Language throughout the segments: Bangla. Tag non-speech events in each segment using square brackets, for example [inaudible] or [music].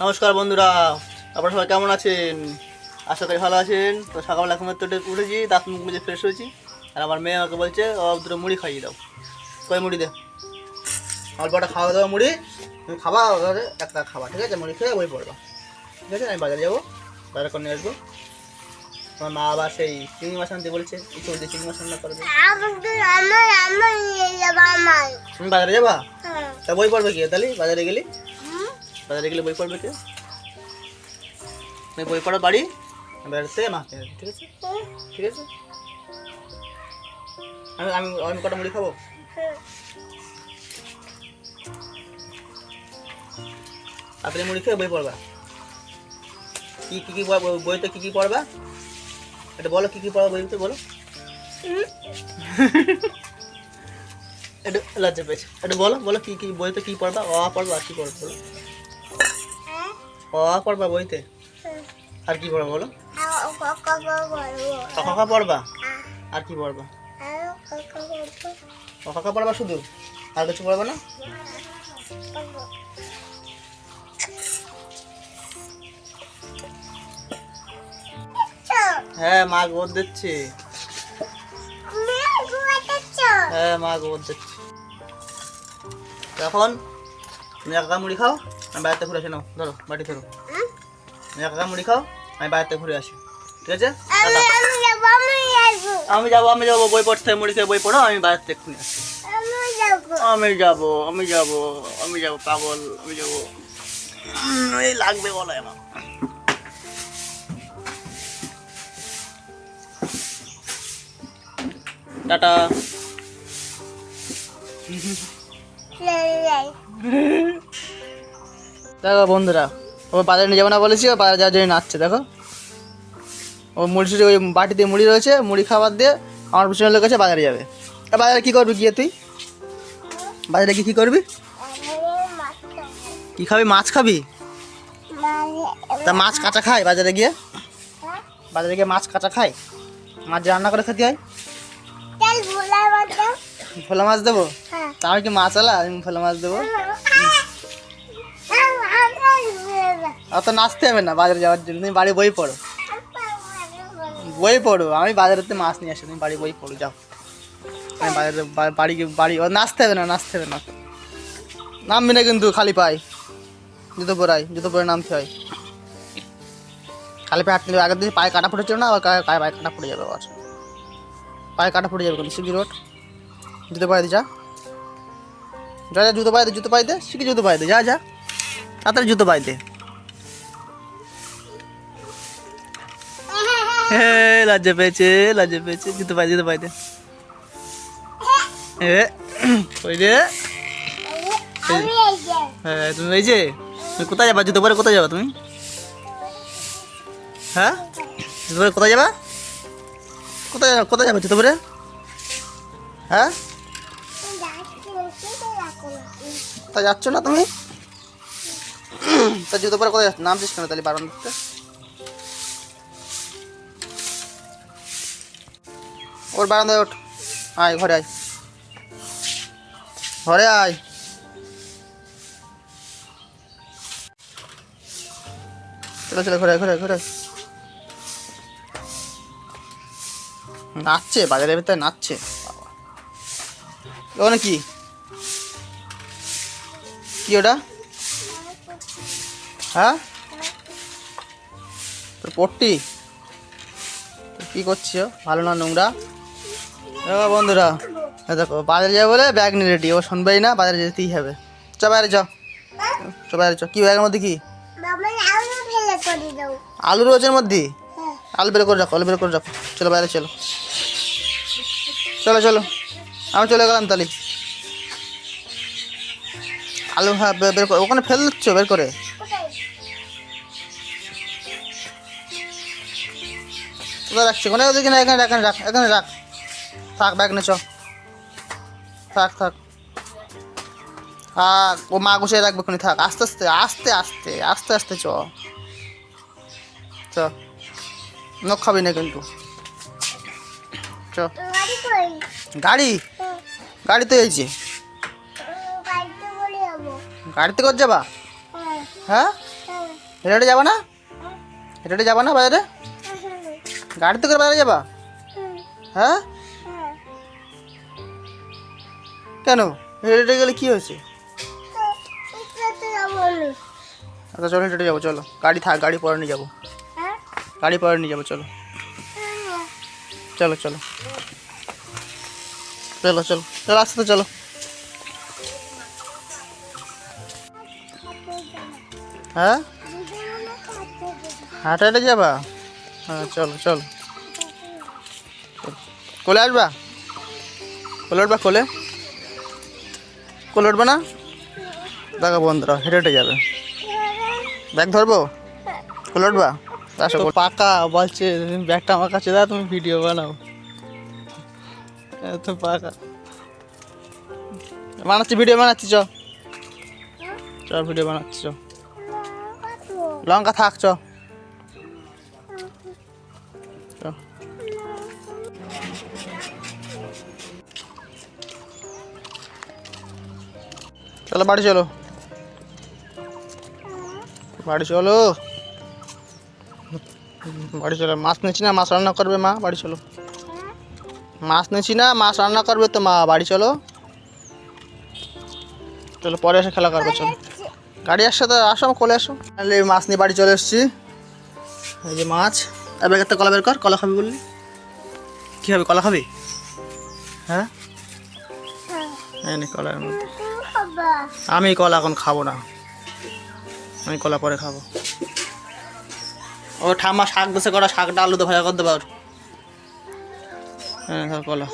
নমস্কার বন্ধুরা আপনারা সবাই কেমন আছেন? আশা করি ভালো আছেন। তো সকালবেলা এখন তো উঠেছি দাঁত মুখ মুজে ফ্রেশ হয়েছি। আর আমার মেয়ে আমাকে বলছে ও দুটো মুড়ি খাইয়ে দাও। কই মুড়ি দে। অল্পটা খাওয়া দাওয়া মুড়ি তুমি খাবা একটা খাবা ঠিক আছে? মুড়ি খেয়ে বই পড়বা। ঠিক আছে? আমি বাজারে যাব বাজার করে নিয়ে আসব। আমার মা আবার সেই চিংড়ি মাছ আনতে বলছে একটু দিয়ে চিংড়ি মাছ রান্না করে দেবে আমার আমার নিয়ে যাব আমার তুমি বাজারে যাবা? হ্যাঁ। তা বই পড়বে কি? তাহলে বাজারে গেলি? বাজারে গেলে বই পড়বে কে? তুমি বই পড়ো বাড়ি, বেড়াতে নিয়ে ঠিক আছে? ঠিক আছে? আমি আমি আমি কটা মুড়ি খাব। তাড়াতাড়ি মুড়ি খেয়ে বই পড়বা। কি কি কি বই- বইতে কি কি পড়বা? এটা বলো, কি কি পড়বা বইতে, বলো। এটা লজ্জা পেয়েছে। এটা বলো বলো, কি কি, বইতে কি পড়বা, অ, পড়বা, কি পড়বা? অ পড়বা বইতে? আর কি পড়বা বলো? কাকা পড়বা? আর কি পড়বা? কাকা পড়বা শুধু? আর কিছু পড়বা না? হ্যাঁ মা গোদ দিচ্ছে। হ্যাঁ মা গোদ দিচ্ছে। এখন তুমি একা মুড়ি খাও। আমি বাড়িতে ঘুরে আসি নাও ধরো ধরো। হুম? একা মুড়ি খাও, আমি বাড়িতে ঘুরে আসি। ঠিক আছে? আমি যাব আমি যাব, বই পড়তে, মুড়ি খেয়ে বই পড়ো, আমি বাড়িতে এক্ষুনি আসি। আমি যাব আমি যাব আমি যাব, পাগল, আমি যাব। এই লাগবে বলে আমার টাটা। লাই। [laughs] দেখো বন্ধুরা ও বাজারে নিয়ে যাব না বলেছি ও বাজারে যাওয়ার জন্য নাচছে দেখো। ও মুড়ি সুড়ি ওই বাটিতে মুড়ি রয়েছে মুড়ি খাবার দিয়ে আমার পিছনে লোক আছে বাজারে যাবে। বাজারে কী করবি গিয়ে তুই? বাজারে গিয়ে কী করবি। কি খাবি? মাছ খাবি? তা মাছ কাঁচা খায় বাজারে গিয়ে? হ্যাঁ? বাজারে গিয়ে মাছ কাঁচা খায়? মাছ রান্না করে খেতে হয়? ভোলা মাছ দেবো? হ্যাঁ। তা আমি কি মাছ আলা? আমি ভোলা মাছ দেবো? অত নাচতে হবে না, বাজারে যাওয়ার জন্য। তুমি বাড়ি বই পড়ো। বই পড়ো, আমি বাজারেতে মাছ নিয়ে আসি, তুমি বাড়ি বই পড়ো, যাও। আমি বাজারে বাড়ি বাড়ি নাচতে হবে না, নাচতে হবে না। নামবি না কিন্তু, খালি পাই জুতো পরাই, জুতো পরে নামতে হয়। খালি পায়ে হাঁটতে। আগের দিন পায়ে কাটা ফুটেছিল না, আবার গায়ে পায়ে কাটা ফুটে যাবে আবার। পায়ে কাটা ফুটে যাবে কিন্তু শিগগি রোড। জুতো পায়ে যা। যা যা, জুতো পায়ে দে, জুতো পায়ে দে, শিখি জুতো পায়ে দে, যা যা। তাড়াতাড়ি জুতো পায়ে দে। লজ্জা পেয়েছে লজ্জা পেয়েছে। পায়ে জুতো পায়ে দে। ওই রে হ্যাঁ তুমি এই যে, তুমি কোথায় যাবা? জুতো পরে কোথায় যাবা তুমি? হ্যাঁ? জুতো পরে কোথায় যাবা? কোথায় যাবা? কোথায় যাবা জুতো পরে? হ্যাঁ? কোথায় যাচ্ছ না তুমি? তা জুতো পরে কোথায় যাচ্ছ? নামছিস কেন তাহলে বারণ ওর বারান্দায় ওঠ। আয়, ঘরে আয়। ঘরে আয়। চলো চলো, ঘরে ঘরে ঘরে নাচছে, বাজারের ভিতরে নাচছে। ওখানে কি? কি ওটা? হ্যাঁ? তোর পট্টি? কি করছ ভালো না নোংরা? দেখো বন্ধুরা দেখো, বাজারে যাবে বলে ব্যাগ নিয়ে রেডি ও শুনবেই না, বাজারে যেতেই হবে। চ, বাইরে চ। চ, বাইরে চ। কি ব্যাগের মধ্যে কি? আলু রয়েছে মধ্যে? আলু বের করে রাখো, আলু বের করে রাখো। চলো, বাইরে চলো। চলো চলো। আমি চলে গেলাম তাহলে। আলু হ্যাঁ বের করে, ওখানে ফেল দিচ্ছ, বের করে? রাখছো? ওখানে ওদিকে না এখানে রাখ এখানে রাখ। থাক ব্যাগ নে চ। থাক থাক। থাক ও মা গুছিয়ে রাখবে ওখানে থাক। আস্তে আস্তে আস্তে আস্তে আস্তে আস্তে চ। চ। নখ খাবি না কিন্তু। চ। গাড়ি গাড়ি? তো এইছে গাড়িতে করে যাবা। হ্যাঁ হ্যাঁ। হ্যাঁ? হেঁটে হেঁটে যাবা না? হেঁটে হেঁটে যাবা না বাজারে গাড়িতে করে বাজারে যাবা? হ্যাঁ? কেন? হেঁটে গেলে কি হয়েছে? আচ্ছা চলো হেঁটে যাব চলো। গাড়ি থাক গাড়ি পরে নিয়ে যাব। গাড়ি পরে নিয়ে যাব চলো। চলো চলো। চলো চলো। চলো আসতে তো চলো। হ্যাঁ? হাঁটা হাঁটে যাবা? হ্যাঁ চলো। চলো। কোলে আসবা? কোলে উঠবা কোলে? কোলে উঠবে না? দেখো বন্ধুরা, হেঁটে হেঁটে যাবে। ব্যাগ ধরবো? কোলে উঠবা? পাকা, বলছে ব্যাগটা আমার কাছে দাও, তুমি ভিডিও বানাও। এত পাকা। বানাচ্ছি, ভিডিও বানাচ্ছি চ, ভিডিও বানাচ্ছি, চ। লঙ্কা থাক, চ। চলো বাড়ি চলো। বাড়ি চলো। বাড়ি চলো। মাছ নিচ্ছি না, মাছ রান্না করবে মা, বাড়ি চলো। মাছ নিচ্ছি না, মাছ রান্না করবে তো মা, বাড়ি চলো। চলো, পরে এসে খেলা করবে, চলো। গাড়ি তো আসো কোলে আসো। তাহলে মাছ নিয়ে বাড়ি চলে এসেছি। এই যে মাছ। এবার একটা কলা বের কর, কলা খাবি বললি। কী হবে কলা খাবি? হ্যাঁ? কলার মধ্যে। আমি কলা এখন খাব না। আমি কলা পরে খাব। ও ঠাম্মা শাক দেশে করা শাকটা আলু তো ভাজা করতে পার হ্যাঁ ধর কলা।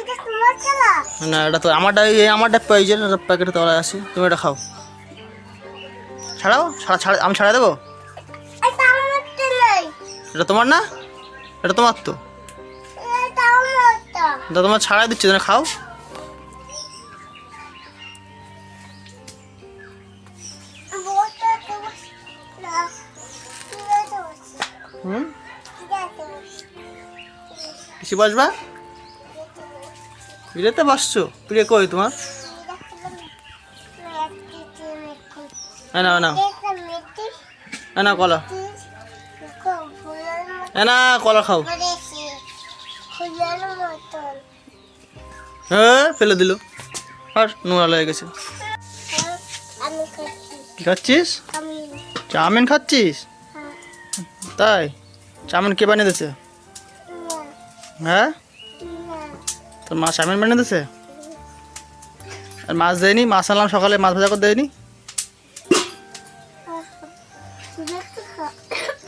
না এটা তো আমারটা এই আমারটা প্রয়োজন প্যাকেটে তোলা আছে। তুমি এটা খাও। ছাড়াও? ছাড়া ছাড়া আমি ছাড়া দেবো? এটা তোমার না? এটা তোমার তো। তোমার ছাড়াই দিচ্ছি তুমি খাও। কিসে বসবা? পিড়েতে বসছো? পিড়ে কই তোমার? না না না না না কলা। না না কলা খাও। হ্যাঁ ফেলে দিল। আর নোংরা লেগে গেছে। কি খাচ্ছিস? চাউমিন খাচ্ছিস? হ্যাঁ। তাই? চাউমিন কে বানিয়ে দিয়েছে? না হ্যাঁ? তোর মা চাউমিন বানিয়ে দিয়েছে আর মাছ দেয়নি? মাছ আনলাম সকালে, মাছ ভাজা করে দেয়নি?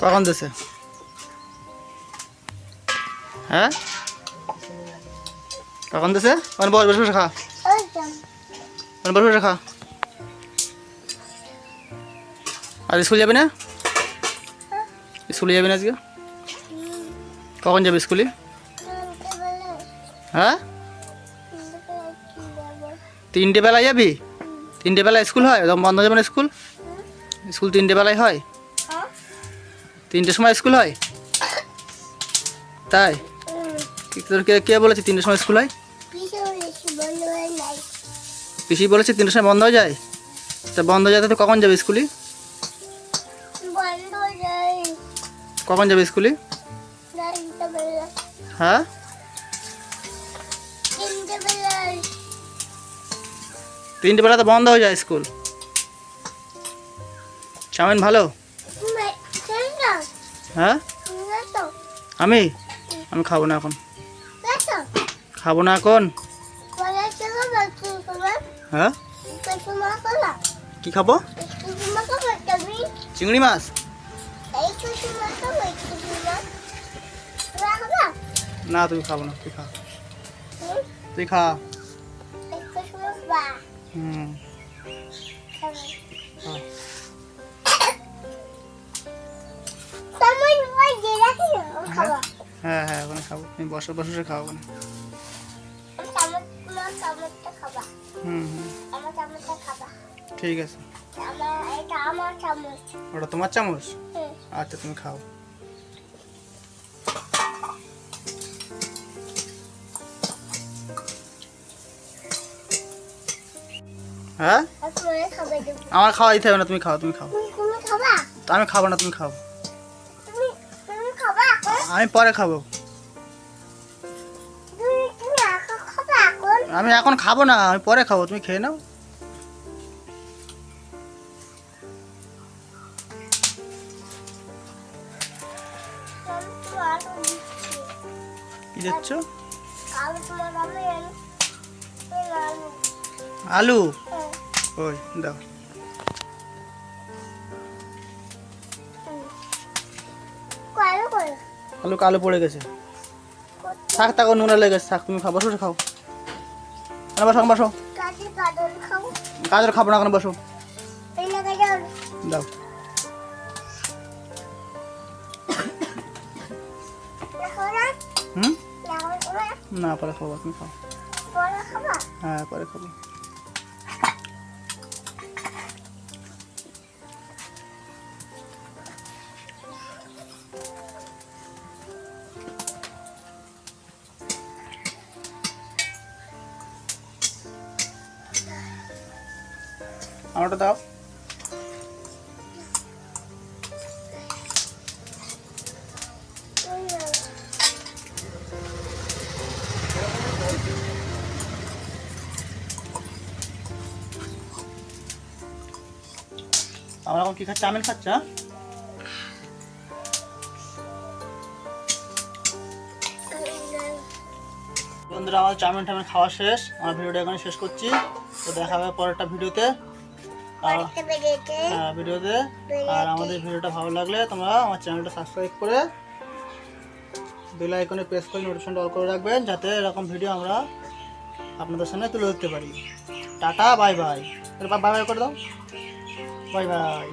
কখন দিয়েছে হ্যাঁ? কখন দিয়েছে মানে বস, বসে বসে, খা। মানে বসে বসে, খা। আর স্কুল যাবি না? স্কুলে যাবি না আজকে? কখন যাবি স্কুলে? হ্যাঁ? তিনটে বেলায় যাবি? তিনটে বেলায় স্কুল হয়? তখন বন্ধ হয়ে যাবে না স্কুল? স্কুল তিনটে বেলায় হয়? তিনটের সময় স্কুল হয়? তাই? তোর কে কে বলেছে তিনটের সময় স্কুল হয়? পিসি বলেছে তিনটের সময় বন্ধ হয়ে যায়? তা বন্ধ হয়ে যায় তো কখন যাবে স্কুলে? কখন যাবে স্কুলে? হ্যাঁ? তিনটে বেলা তো বন্ধ হয়ে যায় স্কুল। চাউমিন ভালো? হ্যাঁ? আমি? আমি খাব না এখন। খাব না এখন? হ্যাঁ? কি খাব? চিংড়ি মাছ। না, তুমি খাব না, তুই খা। তুই খা। হুম। হ্যাঁ হ্যাঁ ওখানে খাব তুমি বসে বসে বসে ওখানে হুম হুম ঠিক আছে ওটা তোমার চামচ? আচ্ছা তুমি খাও। হ্যাঁ? আমার খাওয়া দিতে হবে না তুমি খাও তুমি খাও। আমি খাব না তুমি খাও। আমি পরে খাব। আমি এখন খাব না আমি পরে খাব তুমি খেয়ে নাও। কি দিচ্ছ? আলু। ওই দাও। আলু কালো পড়ে গেছে। থাক ও নোংরা লেগে গেছে। থাক তুমি খাও বসো খাও। না বসো বসো। গাজর খাব না এখন বসো। দাও। হুম? না? পরে খাব তুমি খাও। হ্যাঁ পরে খাব। আমারটা দাও। আমরা এখন কি খাচ্ছি চাউমিন খাচ্ছি হ্যাঁ। বন্ধুরা আমার চাউমিন টাউমিন খাওয়া শেষ আমার ভিডিওটা এখানে শেষ করছি তো দেখা হবে পরেরটা ভিডিওতে ভিডিওতে। আর আমাদের ভিডিওটা ভালো লাগলে তোমরা আমার চ্যানেলটা সাবস্ক্রাইব করে বেল আইকনে প্রেস করে নোটিফিকেশনটা অল করে রাখবেন যাতে এরকম ভিডিও আমরা আপনাদের সামনে তুলে ধরতে পারি। Tata bye bye bye bye করে দাও। Bye bye